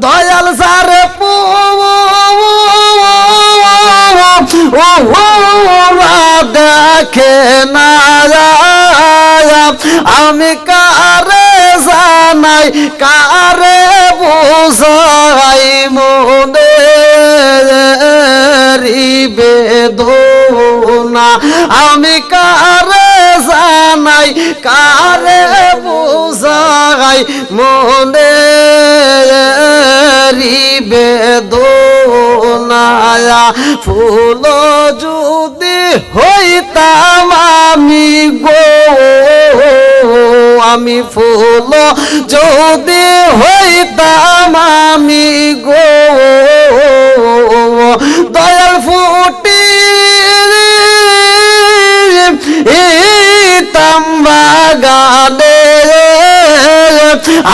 দয়াল সারে পু দেখে না আমি কারে জানাই কারে বুঝাই মনে বেদনা আমি কারে জানাই কারে বুঝাই মনে বেদনায়া। ফুল যদি হইতাম আমি গো, আমি ফুল যদি হইতাম আমি গো।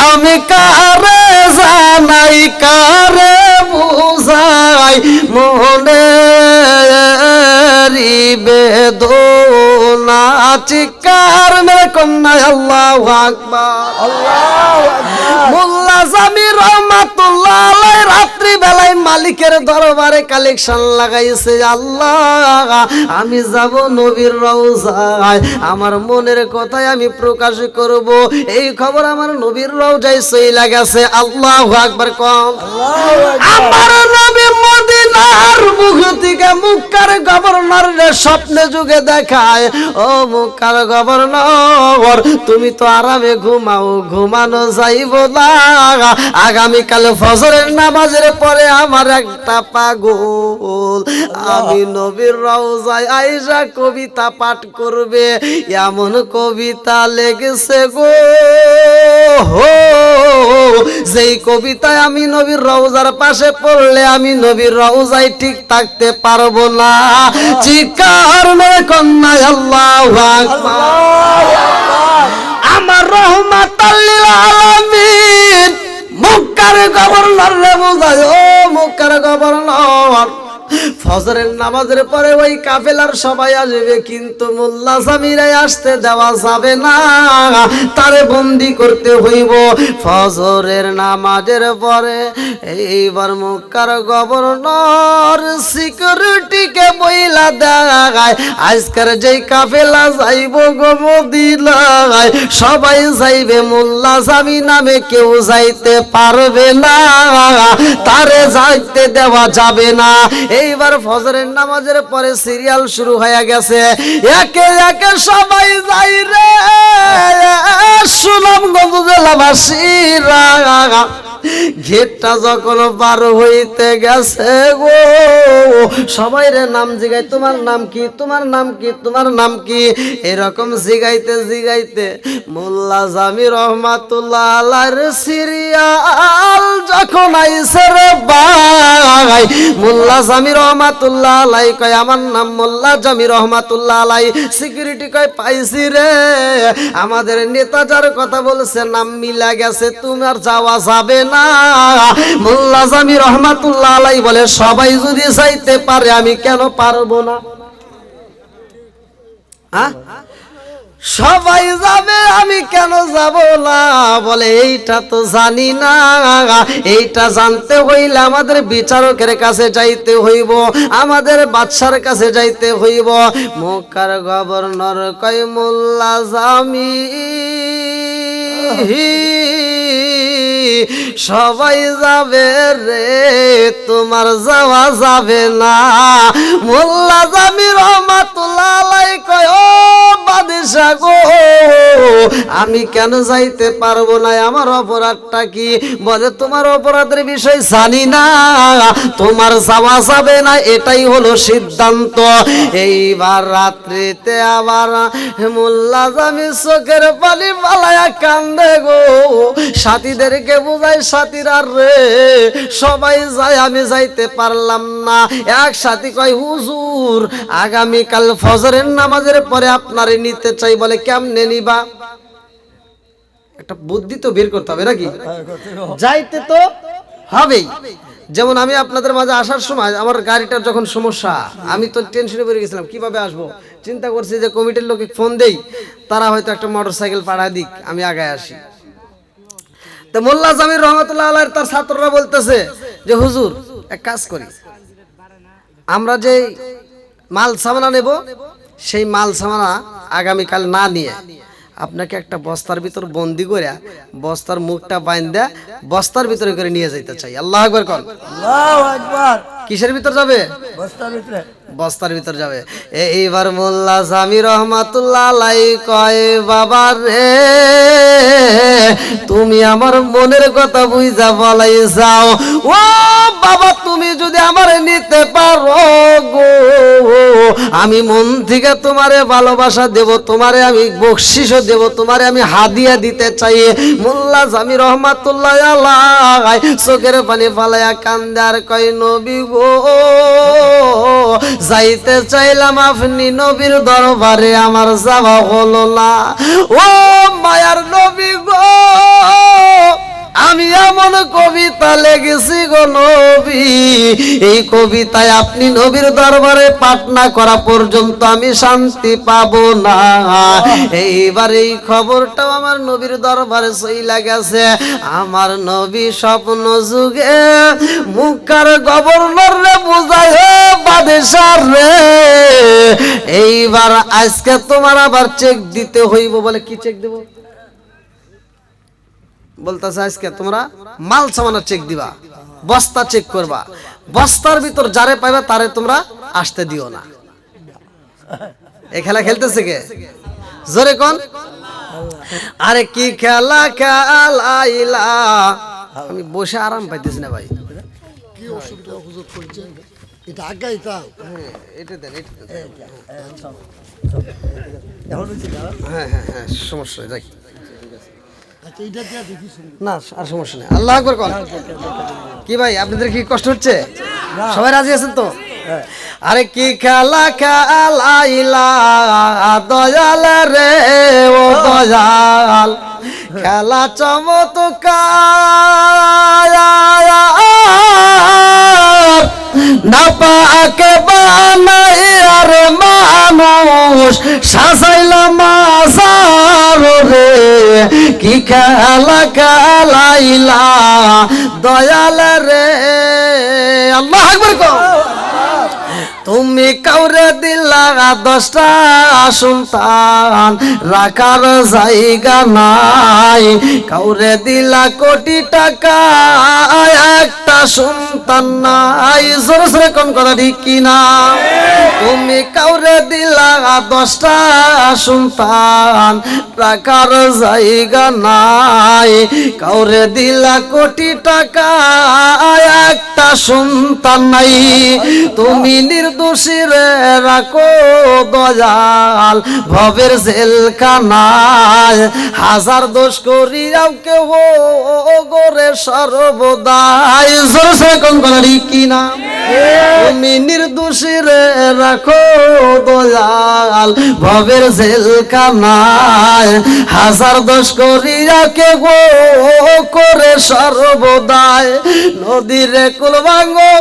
আমি কারে জানাই কারে বুঝাই মনে বেদনা চিকার মেরে কন্যা আল্লাহ আকবার। মোল্লা জামি রহমাতুল্লাহ রাত্রি বেলায় মালিকের দরবারে কালেকশন লাগাইছে আল্লাহ আমি যাব নবীর রওজায়। আমার মনের কথাই আমি প্রকাশ করব। এই খবর আমার নবীর রওজায় সই লাগাছে আল্লাহ আকবার কম। আমার নবী মদিনার মুখ থেকে মুক্কার গভর্নর স্বপ্নে যুগে দেখায় ও মুক্কার গভর্নর তুমি তো আরামে ঘুমাও ঘুমানো যাইব না। আগামীকাল ফজরের নামাজের পরে আমার একটা পাগল আমি নবীর রওজায় আইসা কবিতা পাঠ করবে, এমন কবিতা লেগেছে গো। যেই কবিতায় আমি নবীর রওজার পাশে পড়লে আমি নবীর রওজায় ঠিক থাকতে পারব না। চিকার কন্যা আল্লাহ আমার রহমাত আলামিন, মুক্কার গভর্নর রে বুঝায় ও মুক্কার গভর্নর ফজরের নামাজের পরে ওই কাফেলার সবাই আসবে, কিন্তু মোল্লা সামিরাই আসতে দেওয়া যাবে না। তারে বন্দি করতে হইব ফজরের নামাজের পরে। এইবার মুক্কার গভর্নর সিকিউরিটিকে বইলা দেখায়, আজকের যেই কাফেলা যাইব গমদিলায় সবাই যাইবে মোল্লা সামি নামে, কেউ যাইতে পারবে না। তারে যাইতে দেওয়া যাবে না। এইবার ফজরের নামাজের পরে সিরিয়াল শুরু হয়ে গেছে। একে একে সবাই যাই রে, সুনামগঞ্জ জেলাবাসীরা গেটটা যখন বার হইতে গেছে গো, সবাই রে নাম জিগাই, তোমার নাম কি? তোমার নাম কি? তোমার নাম কি? এরকম জিগাইতে জিগাইতে মোল্লা জামি রহমাতুল্লাহ আলার সিরিয়াল যখন আইসে রে ভাই মোল্লা জামি রহমাতুল্লাহ আলাই কয়, আমার নাম মোল্লা জামি রহমাতুল্লাহ আলাই সিকিউরিটি কয়, পাইছি রে। আমাদের নেতা যার কথা বলছে, নাম মিলা গেছে তোমার যাওয়া যাবে না। মোল্লা জামি রহমাতুল্লাহ আলাই বলে, সবাই যদি চাইতে পারে, আমি কেন পারব না? হ্যাঁ? সবাই যাবে, আমি কেন যাব না? বলে, এইটা তো জানি না। এইটা জানতে হইলে আমাদের বিচারকের কাছে যাইতে হইব, আমাদের বাদশার কাছে যাইতে হইব। মক্কার গভর্নর কয়, মোল্লা জামি সবাই যাবে রে, তোমার যাওয়া যাবে না। মোল্লা জামি রহমাতুল্লাহ কয়, ও বাদিশা গো, আমি কেন যাইতে পারব না? আমার অপরাধটা কি? বলে, তোমার অপরাধের বিষয় জানি না। তোমার যাওয়া যাবে না, এটাই হলো সিদ্ধান্ত। এইবার রাত্রিতে আবার মোল্লা জামি চোখের পানি পালায়া কান্দে গো। সাথীদেরকে বোঝায় সাথীরা রে সবাই যায় আমি যাইতে পারলাম না। এক সাথী কয়, হুজুর, আগামীকাল ফজরের নামাজের পরে আপনারে নিতে চাই বলে কেমনে নিবা? একটা বুদ্ধি তো বের করতে হবে নাকি? যাইতে তো হবেই। যেমন আমি আপনাদের মাঝে আসার সময় আমার গাড়িটার যখন সমস্যা, আমি তো টেনশনে পড়ে গেছিলাম, কীভাবে আসব? চিন্তা করছি যে কমিটির লোকে ফোন দেই, তারা হয়তো একটা মোটর সাইকেল পাড়া দিক, আমি আগায় আসি। তো মোল্লা জামির রহমতুল্লাহ আল্লাহ তার ছাত্ররা বলতেছে যে হুজুর এক কাজ করি। আমরা যে মাল সামানা নেব সেই মাল সামানা আগামীকাল না নিয়ে আপনাকে একটা বস্তার ভিতর বন্দি করে বস্তার মুখটা বাইন্দা বস্তার ভিতরে করে নিয়ে যাইতে চাই। আল্লাহ একবার কিসের ভিতর যাবে? বস্তার ভিতরে। বস্তার ভিতর যাবে। এইবার মোল্লা জামি রহমাতুল্লাহ আলাই কয়, বাবা রে, তুমি আমার মনের কথা বুঝা বলাই যাও। ও বাবা, তুমি যদি আমার নিতে পারো গো, আমি মন থেকে তোমারে ভালোবাসা দেব, তোমারে আমি বকশিসও দেব, তোমারে আমি হাদিয়া দিতে চাই। মোল্লা জামি রহমাতুল্লাহ আলাই চোখের পানি ফালাইয়া কান্দে আর কয়, নবী গো যাইতে চাইলাম আপনি নবীর দরবারে আমার যাওয়া হলো না। ও মায়ার নবী গো! আমি এমন কবিতা লেগেছি গো নবী। এই কবিতায় আপনি নবীর দরবারে পাঠ না করা পর্যন্ত আমি শান্তি পাব না। এইবার এই খবরটাও আমার নবীর দরবারে সইলা গেছে। আমার নবী স্বপ্ন যুগে মুখার গভর্নর রে বুঝায়, হে বাদেশার রে, এইবার আজকে তোমার আবার চেক দিতে হইব বলে কি চেক দেবো? বলতেছে আজকে তোমরা মাল সামানা চেক দিবা বস্তা চেক করবা বস্তার ভিতর যারে পাইবা তারে তোমরা আসতে দিও না এই খেলা খেলতেছে কে জোরে কোন আরে কি খেলা খেলাইলা আমি বসে আরাম পাইতেছি না ভাই কি অসুবিধা হুজুর করছে এটা আগে এটা হ্যাঁ, এটা দেন এটা দেন। এখন হ্যাঁ হ্যাঁ হ্যাঁ সমস্যা যাই আচ্ছা এটা দিয়ে দেখি শুনি না আর সমস্যা নেই। আল্লাহ আকবর কর। কি ভাই আপনাদের কি কষ্ট হচ্ছে? সবাই রাজি আছেন তো? আরে কি খেলা খেলাইলা দয়াল রে ও দয়াল। খেলা চমৎকার। না পাকে বানাই আর মানুষ সাজাইলাম রে। কি খেলা খেলাইলা দয়াল রে। আল্লাহ আকবর কও তুমি কাউরে দিলা দশটা সন্তান রাখার জায়গা নাই। কাউরে দিলা কোটি টাকা, একটা সন্তান নাই। জোরে জোরে কোন কথা ঠিক কিনা? তুমি কাউরে দিলা দশটা সন্তান রাখার জায়গা নাই। কাউরে দিলা কোটি টাকা, একটা সন্তান নাই। তুমি নির্দোষী রে রাখো দয়াল, ভবের জেলখানায় হাজার দোষ করিয়াও কেহ গোরে সর্বদাই। কোন করি কিনা তুমি নির্দোষী রে রাখো দয়াল, ভবের জেলখানায় হাজার দোষ করিয়া কে গো করে সর্বদায় নদীরে কুল ভাঙো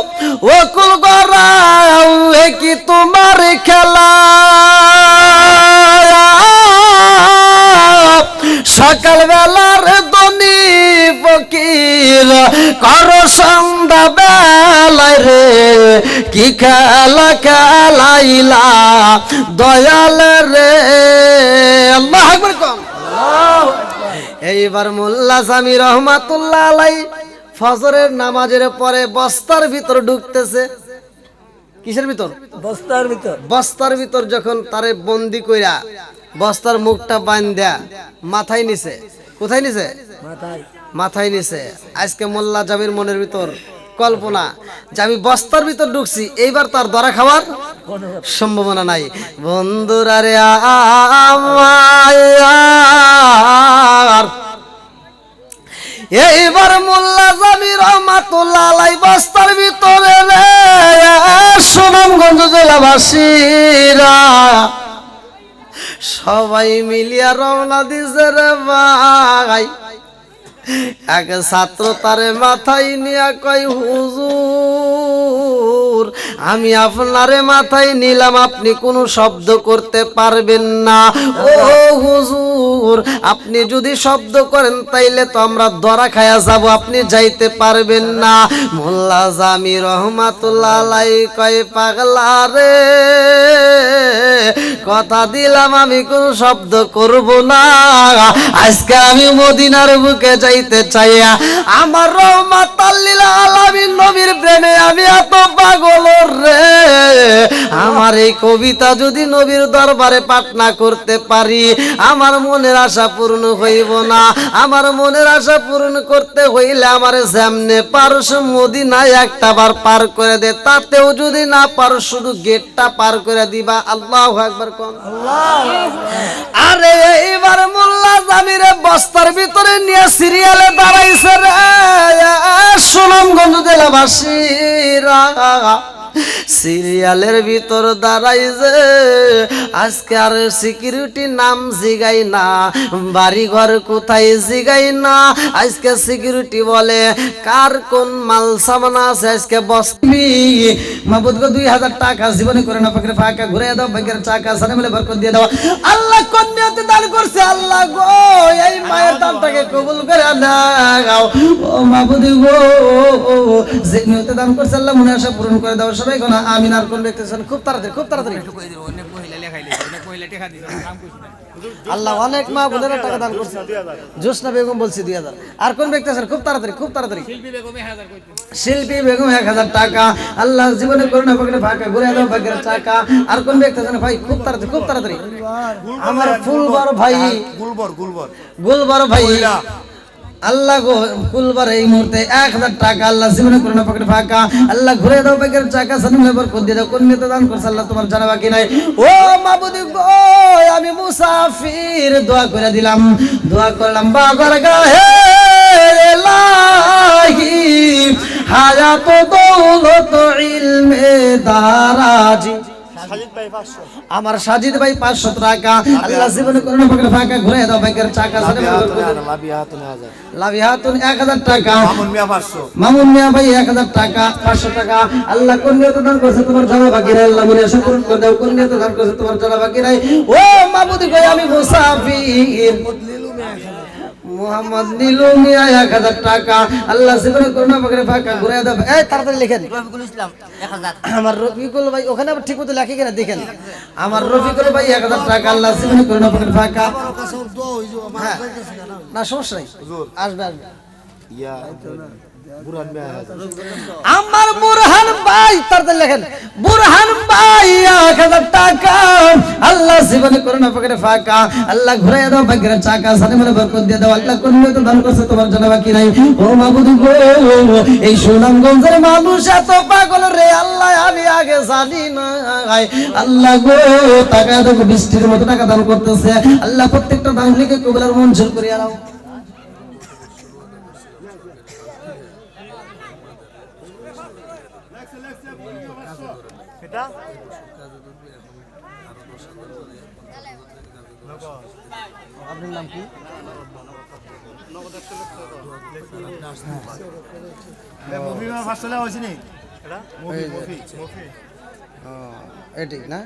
ও কুল গড়াও এ কি তোমার খেলা? সকাল বেলার দনি ফকির, কর সন্ধ্যা বেলায় রে, কি খেলা খেলাইলা দয়াল রে? আল্লাহ এইবার মোল্লা স্বামী রহমাতুল্লাহ আলাই ফজরের নামাজের পরে বস্তার ভিতর ঢুকতেছে। কিসের ভিতর বস্তার ভিতর বস্তার ভিতর যখন তারে বন্দি কইরা বস্তার মুখটা বান্ধা মাথায় নিছে কোথায় নিছে মাথায় নিছে আজকে মোল্লা জামির মনের ভিতর কল্পনা যে আমি বস্তার ভিতর ঢুকছি এইবার তার ধরা খাওয়ার সম্ভাবনা নাই বন্ধুরা রে আমার এইবার মোল্লা জামি রহমাতুল্লাহ বস্তার ভিতরে সুনামগঞ্জ জেলাবাসীরা। সবাই মিলিয়া রওনা দিছে রে ভাই। এক ছাত্র তারে মাথায় নিয়া কয়, হুজুর হুজুর, আমি আপনারে মাথায় নিলাম, আপনি কোনো শব্দ করতে পারবেন না। ও হুজুর, আপনি যদি শব্দ করেন, তাইলে তো আমরা ধরা খায়া যাব, আপনি যাইতে পারবেন না। মোল্লা জামি রহমাতুল্লাহ কয়, পাগলা রে। কথা দিলাম, আমি কোনো শব্দ করব না। আজকে আমি মদিনার বুকে যাইতে চাইয়া, আমার রহমাতাল্লিল আলামিন নবীর প্রেমে আমি এত পাগল রে। আমার এই কবিতা যদি নবীর দরবারে পাঠ না করতে পারি, আমার মনের আশা পূর্ণ হইব না। আমার মনের আশা পূরণ করতে হইলে আমার সামনে পারস, মদিনায় একটা বার পার করে দে। তাতেও যদি না পারো, শুধু গেটটা পার করে দিবা। আল্লাহ একবার কম আরে, এইবার মোল্লা জামিরে বস্তার ভিতরে নিয়ে সিরিয়ালে দাঁড়াইছে রে। সুনামগঞ্জ জেলাবাসীরা। সিরিয়ালের ভিতর দাঁড়াই যে, আজকে আর সিকিউরিটি নাম জিগাই না বাড়ি ঘর কোথায় জিগাই না। আজকে সিকিউরিটি বলে, কার কোন মাল সামান আছে আজকে বসবি দুই হাজার টাকা জীবনে করে না পাকে ফাঁকা ঘুরে দাও টাকা সানে দিয়ে দাও। আল্লাহ কন্যাতে দান করছে, আল্লাহ গো, এই মায়ের দানটাকে কবুল করে নাও ও মাহবুদ গো, যে নিয়তে দান করছে, আল্লাহ মনে আশা পূরণ করে দাও। সবাই কোন আমিন আর কোন ব্যক্তি খুব তাড়াতাড়ি খুব তাড়াতাড়ি। আল্লাহ অনেক মা বোনেরা টাকা দান করছে। জোসনা বেগম বলছি দুই হাজার আর কোন ব্যক্তি আছেন? খুব তাড়াতাড়ি খুব তাড়াতাড়ি। শিল্পী বেগমে এক হাজার টাকা। আল্লাহ জীবনে করোনা পাকড়ে ফাঁকা ঘুরে দাও ভাগ্যের টাকা। আর কোন ব্যক্তি আছেন? ভাই খুব তাড়াতাড়ি খুব তাড়াতাড়ি। আমার ফুলবার ভাই। গুলবর গুলবর। গুলবার ভাই। আল্লাহ কুলবার এই মুহূর্তে এক হাজার টাকা আল্লাহ জীবনে করোনা পকেটে ফাঁকা। আল্লাহ ঘুরে দাও টাকা সানি মেবর কোন দিয়ে দাও। কোন নিতে দান করছে আল্লাহ তোমার জানা বাকি নাই। ও মাবুদি গো, আমি মুসাফির, দোয়া করে দিলাম। দোয়া করলাম, বাবার গাহে এলাহি হায়াত দৌলত ইলমে দারাজি। আমার সাজিদ ভাই পাঁচশো টাকা। আল্লাহ জীবনে করোনা পকেটে ফাঁকা ঘুরে দাও ব্যাগের টাকা সানি মেবর কোন দিয়ে দাও। লাভি হাতুন হাজার লাভি হাতুন এক হাজার টাকা। মামুন মিয়া পাঁচশো। মামুন মিয়া ভাই এক হাজার টাকা পাঁচশো টাকা। আল্লাহ কোন নিয়ত দান করছে তোমার জানা বাকি আল্লাহ মনে আশা পূরণ করে দাও কোন নিয়ত দান করছে তোমার জানা ও মাবুদি কই আমি মুসাফির। মোহাম্মদ নীলু মিয়া এক হাজার টাকা। আল্লাহ জীবনে করোনা পাকে ফাঁকা ঘুরে দাও এই তাড়াতাড়ি লিখেন রফিকুল ইসলাম এক হাজার। আমার রফিকুল ভাই ওখানে আবার ঠিক মতো লেখে কিনা দেখেন। আমার রফিকুল ভাই এক হাজার টাকা আল্লাহ জীবনে করোনা পাকে ফাঁকা। হয়ে। না সমস্যা নাই। আসবে আসবে। বুরহান আমার বুরহান আল্লাহ মানে গো বৃষ্টির মতো টাকা দান করতেছে। আল্লাহ প্রত্যেকটা দান লিখে কবুলার মঞ্জুর করিয়া দাও এটা আপনার নাম কি মুভি মিয়া পাঁচশো লেখা হয়েছে নি এটা? মুভি মুভি মুভি এটি না?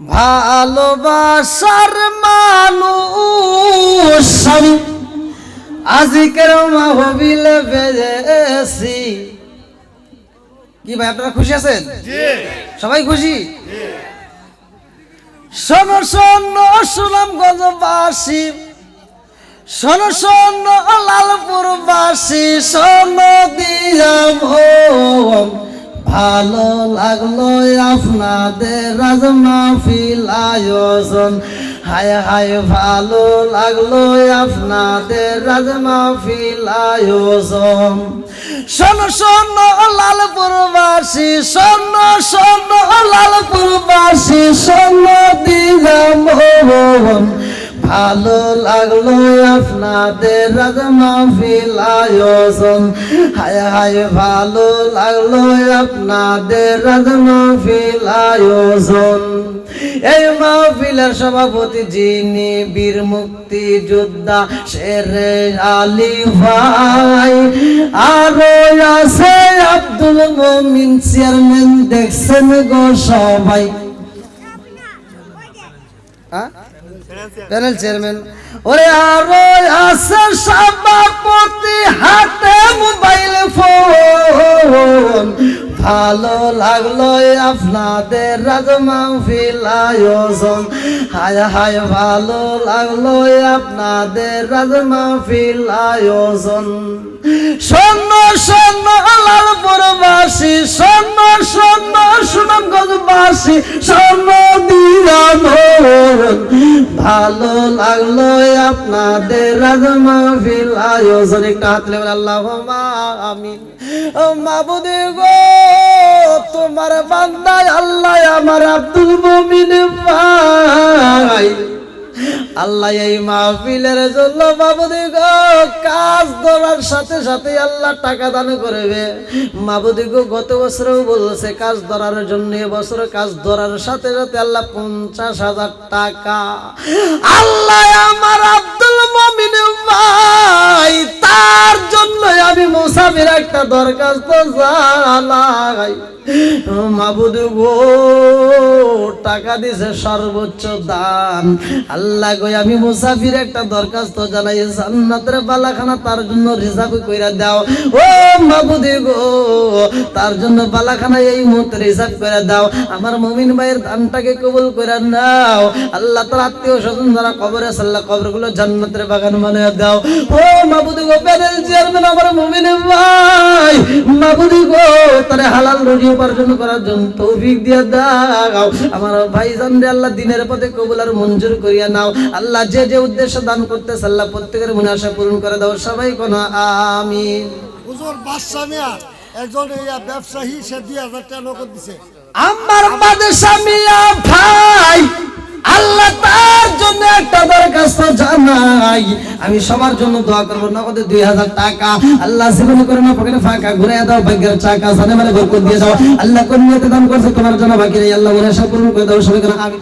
ভালোবাসার মানুষ আমি আজকের মাহবিলে বেজেছি কি ভাই আপনারা খুশি আছেন? সবাই খুশি? শোনো সুনামগঞ্জবাসী শোনো লালপুরবাসী, শোনো দিয়া ভোম। ভালো লাগল আপনাদের রাজমা ফিল আয়োজন। হায় হায়, ভালো লাগল আপনাদের রাজমা ফিল আয়োজন। শোনো শোনো লালপুরবাসী শোনো শোনো লালপুরবাসী শোনো দিয়া ভোম ভালো লাগল আপনাদের রাজ মাহফিল আয়োজন। হায় হায়, ভালো লাগল আপনাদের রাজ মাহফিল আয়োজন। এই মাহফিলের সভাপতি যিনি বীর মুক্তি যোদ্ধা শেরে আলী ভাই, আরও আছে আব্দুল মমিন চেয়ারম্যান, দেখছেন গো সবাই। প্যানেল চেয়ারম্যান ওরে আরও আছে সভাপতি হাতে মোবাইল ফোন। ভালো লাগল আপনাদের রাজ মাহফিল আয়োজন। হায় হায়, ভালো লাগল আপনাদের রাজ মাহফিল আয়োজন। শোন শোন, লালপুরবাসী, শোন শোন। সুনামগঞ্জবাসী দিরানোর ভালো লাগল আপনাদের রাজ মাহফিল আয়োজন একটা হাত লেবেন আল্লাহ আমিন। ও মাবুদে গো, তোমার বান্দায় আল্লাহ আমার আব্দুল মমিন ভাই। আল্লাহ এই মাহফিলের জন্য মাবুদি গো, কাজ ধরার সাথে সাথে আল্লাহ টাকা দান করবে। মাবুদি গো, গত বছরেও বলছে কাজ ধরার জন্য এবছর কাজ ধরার সাথে সাথে আল্লাহ পঞ্চাশ হাজার টাকা। আল্লাহ আমার আব্দুল মমিন ভাই, তার জন্য আমি মুসাফির একটা দরখাস্ত জানাই। মাবুদ গো, টাকা দিছে সর্বোচ্চ দান। আল্লাহ গো, আমি মুসাফির একটা দরখাস্ত জানাই, জান্নাতের বালাখানা তার জন্য রিজার্ভ কইরা দাও। ও মাবুদ গো, তার জন্য বালাখানা এই মুহূর্তে রিজার্ভ করে দাও। আমার মমিন ভাইয়ের দানটাকে কবুল করে নাও। আল্লাহ তার আত্মীয় স্বজন যারা কবরে আছে, আল্লাহ কবরগুলো জান্নাতের বাগান বানিয়ে দাও। ও মাবুদ গো, প্যানেল চেয়ারম্যান আমার মমিন ভাই। মাবুদ গো, তারে হালাল রুজি উপার্জন করার জন্য তৌফিক দিয়ে দাও। আমার ভাই জানরে আল্লাহ দিনের পথে কবুল আর মঞ্জুর করিয়া নাও। আল্লাহ যে যে উদ্দেশ্য দান করতেছে আল্লাহ প্রত্যেকের মনে আশা পূরণ করে দাও। সবাই কোন আমি হুজুর বাদশা মিয়া একজন ব্যবসায়ী সে দুই হাজার টাকা নগদ দিছে। আমার বাদশা মিয়া ভাই আল্লাহ তার জন্য একটা দরখাস্ত জানাই। আমি সবার জন্য দোয়া করব নগদে দুই হাজার টাকা। আল্লাহ জীবনে করে না পকেটে ফাঁকা ঘুরে দাও ভাগ্যের চাকা সানে মানে বরকত দিয়ে দাও। আল্লাহ কোন নিয়তে দান করছে তোমার জন্য বাকি নেই। আল্লাহ মনে আশা পূরণ করে দাও সবাই কেন আমি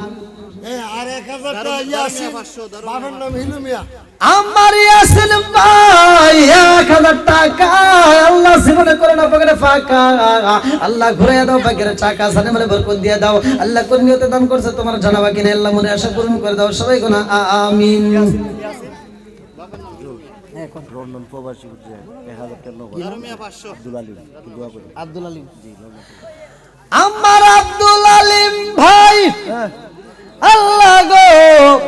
আমার ইয়াসিন ভাই হাজার টাকা আল্লাহ জীবনে করে না পকেটে ফাঁকা। আল্লাহ ঘুরে দাও পাখির চাকা সানে মানে বরকত দিয়ে দাও। আল্লাহ কোন নিয়তে দান করছে তোমার কিনা আল্লাহ মনে আশা পূরণ করে দাও। সবাই কোন আমিন। লন্ডন প্রবাসী এক হাজার টাকা আব্দুল আলী দোয়া করি আব্দুল আলিম। আমার আব্দুল আলিম ভাই আল্লাহ গো,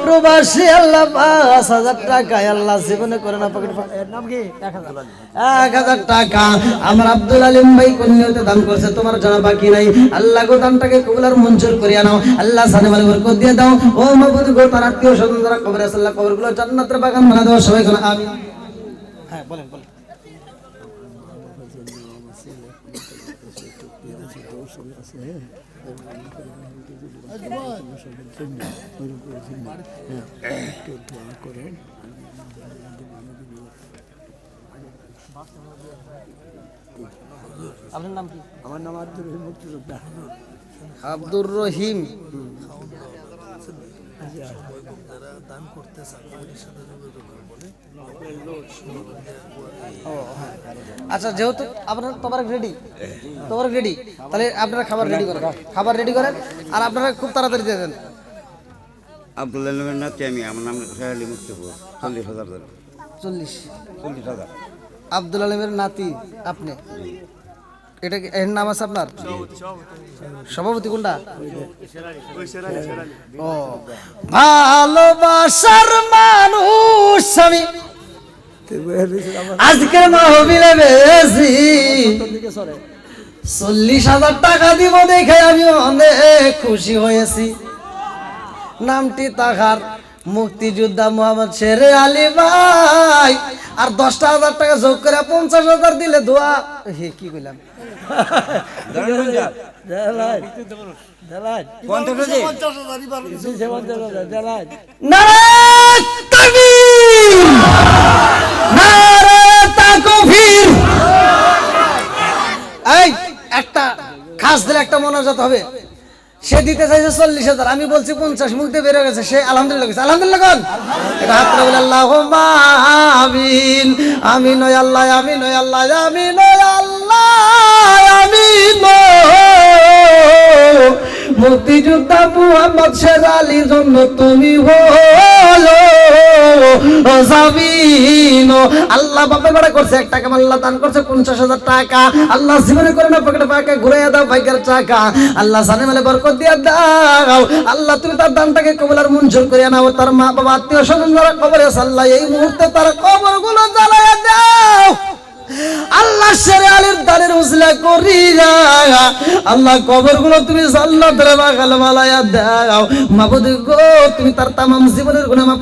প্রবাসী আল্লাহ, পাঁচ হাজার টাকা। আল্লাহ জীবনে করে না, পকেট নাম কি? এক হাজার। টাকা। আমার আব্দুল আলিম ভাই কন্যাতে দান করছে, তোমার জানা বাকি নাই। আল্লাহ গো, দানটাকে কবুলার মঞ্জুর করিয়া নাও। আল্লাহ সানে মানে বরকত দিয়ে দাও। ও মাবুদ গো, তার আত্মীয় স্বজন যারা কবরে আল্লাহ কবরগুলো জান্নাতের বাগান বানা দাও। সবাই কোন আমি হ্যাঁ বলেন বলেন। আপনার নাম কি? আমার নাম আব্দুল রহিম মুক্তিযোদ্ধা। আব্দুর রহিম। ও। আচ্ছা যেহেতু আপনার তোমার রেডি তোমার রেডি তাহলে আপনারা খাবার রেডি করেন। খাবার রেডি করেন আর আপনারা খুব তাড়াতাড়ি দিয়ে দেন। আব্দুল আলমের নাতি আমি আমার নাম শেয়ালি মুক্তিপুর চল্লিশ হাজার ধরে। চল্লিশ। চল্লিশ হাজার। আব্দুল আলমের নাতি আপনি? এটা কি এর নাম আছে আপনার? সভাপতি কোনটা? ও ভালোবাসার মানুষ আমি। আজকের মাহবিলে বেশি। চল্লিশ হাজার টাকা দিব দেখে আমি অনেক খুশি হয়েছি। নামটি তাহার মুক্তিযোদ্ধা মোহাম্মদ শেরে আলী ভাই। আর দশটা হাজার টাকা যোগ করে পঞ্চাশ হাজার দিলে দোয়া। হে, কি কইলাম? একটা খাস দিলে একটা মনোজাত হবে। সে দিতে চাইছে চল্লিশ হাজার, আমি বলছি পঞ্চাশ, মুখ দিয়ে বেরো গেছে, সে আলহামদুলিল্লাহ গেছে আলহামদুলিল্লাহ কোন এটা হাত বলে আল্লাহ আমিন আমি নয় আল্লাহ আমি নয় আল্লাহ আমি নয় আল্লাহ আমি মুক্তিযোদ্ধা মুহাম্মদ শের আলীর জন্য তুমি হলো জামিন। আল্লাহ বাপের বেড়া করছে এক টাকা, আল্লাহ দান করছে পঞ্চাশ হাজার টাকা। আল্লাহ জীবনে করে না পকেটে পাকে ঘুরে দাও ভাগ্যের টাকা আল্লাহ জানে মেলে বরকত দিয়ে দাও। আল্লাহ তুমি তার দানটাকে কবুল আর মঞ্জুর করে নাও। তার মা বাবা আত্মীয় স্বজন যারা কবরে আল্লাহ এই মুহূর্তে তার কবরগুলো জ্বালাইয়া দাও। আল্লাহ শেরে আলীর দানের উসলা করিয়া আল্লাহ কবরগুলো তুমি জান্নাতের বাগাল বালায়া দাও। মাবুদ গো, তুমি তার তামাম জীবনের মাফ